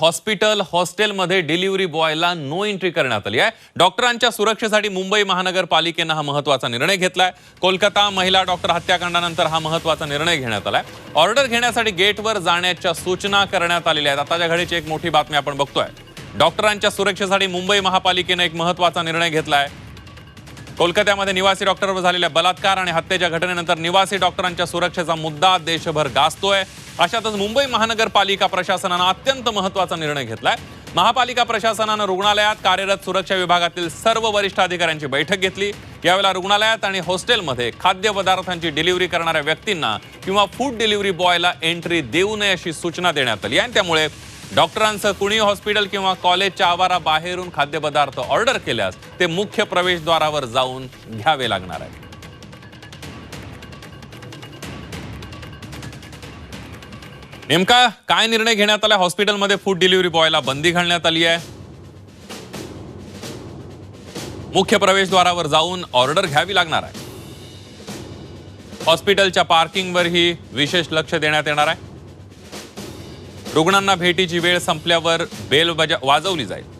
Hospital हॉस्टेलमध्ये delivery बॉयला no entry करण्यात आली आहे. डॉक्टरांच्या सुरक्षेसाठी मुंबई महानगरपालिकेनं हा महत्त्वाचा निर्णय घेतलाय. कोलकाता महिला डॉक्टर हत्याकांडानंतर हा महत्त्वाचा निर्णय घेण्यात आलाय. ऑर्डर घेण्यासाठी गेटवर जाण्याच्या सूचना करण्यात आलेल्या आहेत. आताच्या घडीची एक मोठी बातमी आपण बघतोय. डॉक्टरांच्या सुरक्षेसाठी मुंबई महापालिकेनं एक महत्त्वाचा निर्णय घेतलाय. कोलकात्यामध्ये निवासी डॉक्टरवर झालेल्या बलात्कार आणि हत्येच्या घटनेनंतर निवासी डॉक्टरांच्या सुरक्षेचा मुद्दा देशभर गाजतोय. अशातच मुंबई महानगरपालिका प्रशासनानं अत्यंत महत्त्वाचा निर्णय घेतलाय. महापालिका प्रशासनानं रुग्णालयात कार्यरत सुरक्षा विभागातील सर्व वरिष्ठ अधिकाऱ्यांची बैठक घेतली. यावेळेला रुग्णालयात आणि हॉस्टेलमध्ये खाद्यपदार्थांची डिलिव्हरी करणाऱ्या व्यक्तींना किंवा फूड डिलिव्हरी बॉयला एंट्री देऊ नये अशी सूचना देण्यात आली आणि त्यामुळे डॉक्टरांसह कुणी हॉस्पिटल किंवा कॉलेजच्या आवाराबाहेरून खाद्यपदार्थ ऑर्डर केल्यास ते मुख्य प्रवेशद्वारावर जाऊन घ्यावे लागणार आहे. नेमका काय निर्णय घेण्यात आला? हॉस्पिटलमध्ये फूड डिलिव्हरी बॉयला बंदी घालण्यात आली आहे. मुख्य प्रवेशद्वारावर जाऊन ऑर्डर घ्यावी लागणार आहे. हॉस्पिटलच्या पार्किंगवरही विशेष लक्ष देण्यात येणार आहे. रुग्णांना भेटीची वेळ संपल्यावर बेल बजा वाजवली जाईल.